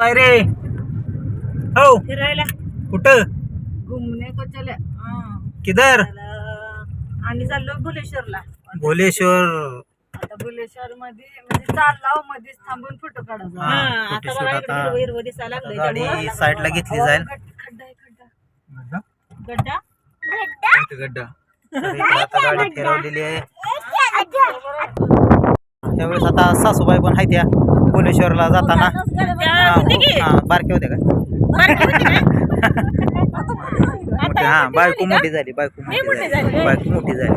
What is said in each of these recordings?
काय रे? हो. फिरायला. कुठं? घुमने को चले किधर? आणि चाललो भुलेश्वरला. भोलेश्वर. आता भुलेश्वर मध्ये म्हणजे चालला मध्येच थांबून फोटो काढायचा. हा, आता बघा हिरवं दिसायला लागलंय. गाडी त्यामुळं. साईडला घेतली जाईल. खड्डा आहे खड्डा गड्डा. गड्डा? तर आता गाडी फिरवलेली आहे. त्यावेळेस आता सासूबाई पण आहेत त्या भोलेश्वरला जाताना. हा, हो, हा, बारक्या होत्या का? मोठी हा बायको मोठी झाली बायको मोठी झाली. बायको मोठी झाली.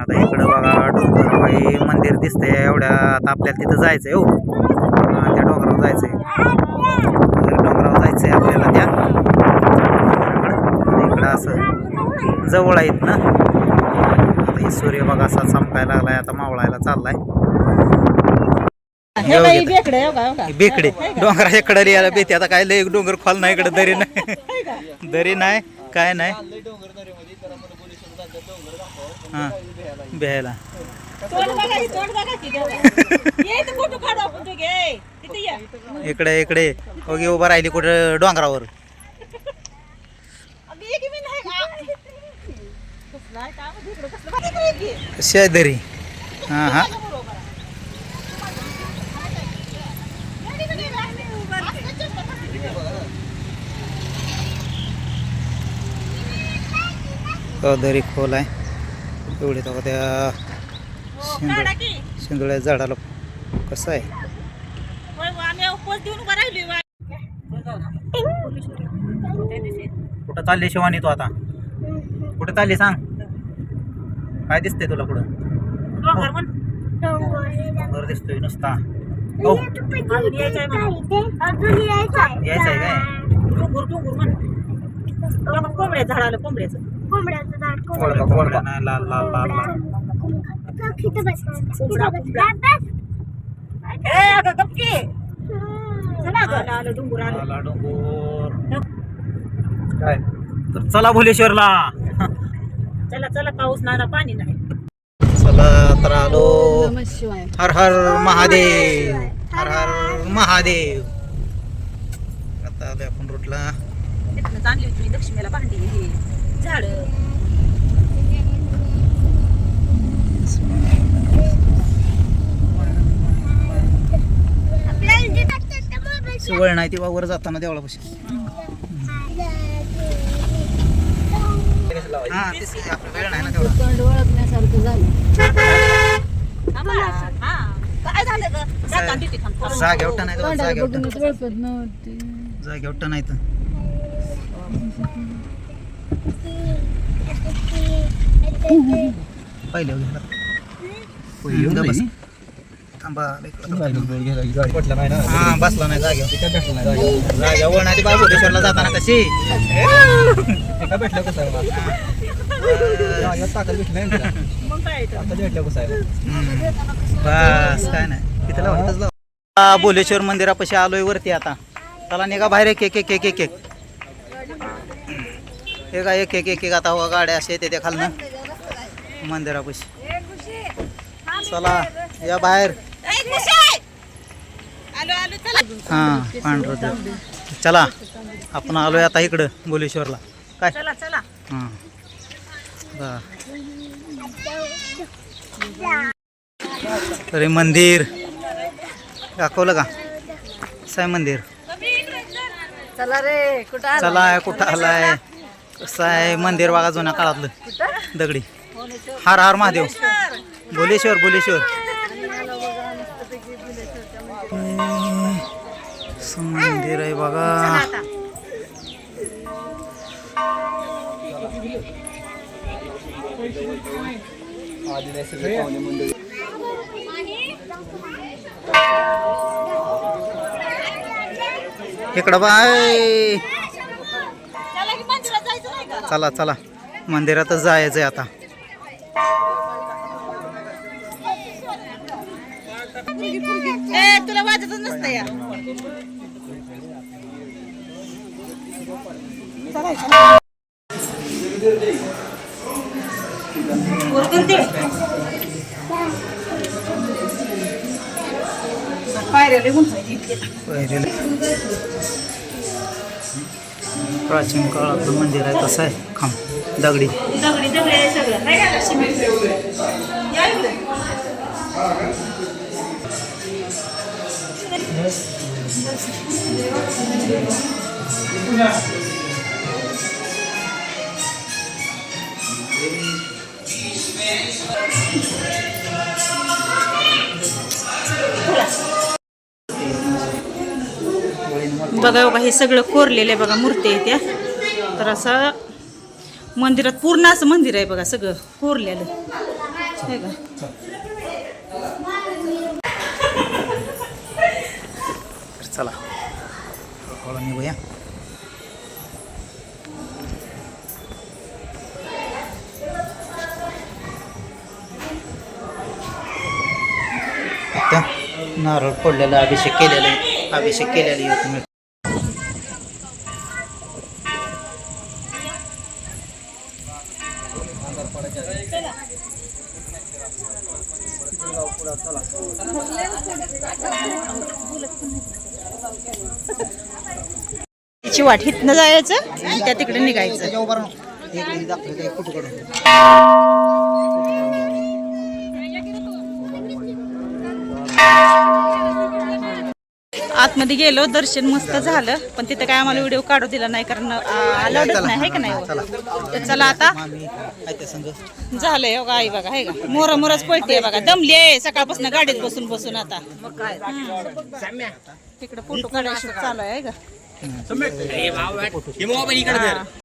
आता इकडं बघा डोंगरबाई मंदिर दिसतंय. एवढ्या आता आपल्याला तिथं जायचंय हो. हा, त्या डोंगरावर जायचंय. डोंगरावर जायचंय आपल्याला त्या. इकडं असं जवळ आहेत ना. आता हे सूर्य बघा असा चमकायला लागलाय आता मावळायला चाललाय. हे बाई बेकडे हो का, हो का? बेकडे डोंगराच्या कडे यायला बेते आता काय लय डोंगर खोल नाही इकडे दरी नाही दरी नाही काय नाही हा भ्यायला तोंड बघा ही तोंड बघा की तेवढं. ये इथं फ़ोटो काढू आपण दोघे ये. इथं ये. इकडे इकडे ओगे उभं राहिली कुठं डोंगरावर अगं ये की मी नाही का? कसलं आहे का? बघ इकडं कसलं बघ इकडं ये की. कशी हाँ हाँ दरी खोल आहे एवढी तर त्या शेंदूळ. शेंदुळ्या झाडाला कसं आहे. कुठं चालली शिवानी तू आता कुठं चालली सांग काय दिसतंय तुला कुठं. घर दिसतोय नुसता हो यायचंय म्हणा. यायचं आहे काय कोंबड्या झाडाला कोंबड्याचं कोरडा कोरडा नाही लाल लाल लाल लाल. ए, अगं, गप की. चला गं. आलं, आलं, डोंगर आलं. आला डोंगर. काय? तर चला भुलेश्वरला. चला चला पाऊस नाना पाणी नाही. चला तर आलो. हर हर महादेव. हर हर महादेव. आता आलोय आपण रोडला तिथनं होती मी दक्षिणेला भांडी हे झाड. सुवळ नाही ती वर जाताना देवळा पशी हा तेच की, आपला वेळ नाही ना थांब. नाही नाही बस. हा नाही ती जाताना कशी? काय. बस नाही. तिथं लावतच लाव. आ, बोलेश्वर मंदिरापाशी आलोय वरती आता. चला निघा बाहेर एक एक एक एक एक. हे का एक एक एक एक आता हो गाड्या असे येते त्या खालनं. मंदिरापाशी चला या बाहेर. हा पांढरं. चला आपण आलोय आता इकडं बोलेश्वरला. काय? चला चला. हा. तरी मंदिर. दाखवलं का? आहे मंदिर? चला रे कुठं चला कुठं आलाय? कसं आहे मंदिर बघा जुन्या काळातलं. दगडी. हार हार महादेव. भोलेश्वर भोलेश्वर. मंदिर आहे बघा. इकडं बाय. चला चला. मंदिरातच जायचंय आता. ए तुला वाजतच नसतं या. प्राचीन काळातलं मंदिर आहे कसं आहे? खांब दगडी. दगडी दगडी आहे सगळं. नाही का सिमेंट या इकडे. बघा बघा हे सगळं कोरलेलं आहे बघा मूर्ती आहे त्या. तर असं मंदिरात पूर्ण असं मंदिर आहे बघा सगळं कोरलेलं. हे का चला. निघूया. नारळ फोडलेला अभिषेक केलेला आहे. अभिषेक केलेला येतो तुम्ही तिची वाट हितनं जायचं आणि त्या तिकडे निघायचं. आतमध्ये गेलो दर्शन मस्त झालं. पण तिथे काय आम्हाला व्हिडिओ काढू दिला नाही कारण अलाउडच चला, नाही आहे का नाही? चला. तर चला आता. झालंय हो आई बघा हे का? मोर मोरच पळते बघा. दमली आहे. सकाळपासून गाडीत बसून बसून आता. तिकडे फोटो काढायचं चालू आहे का?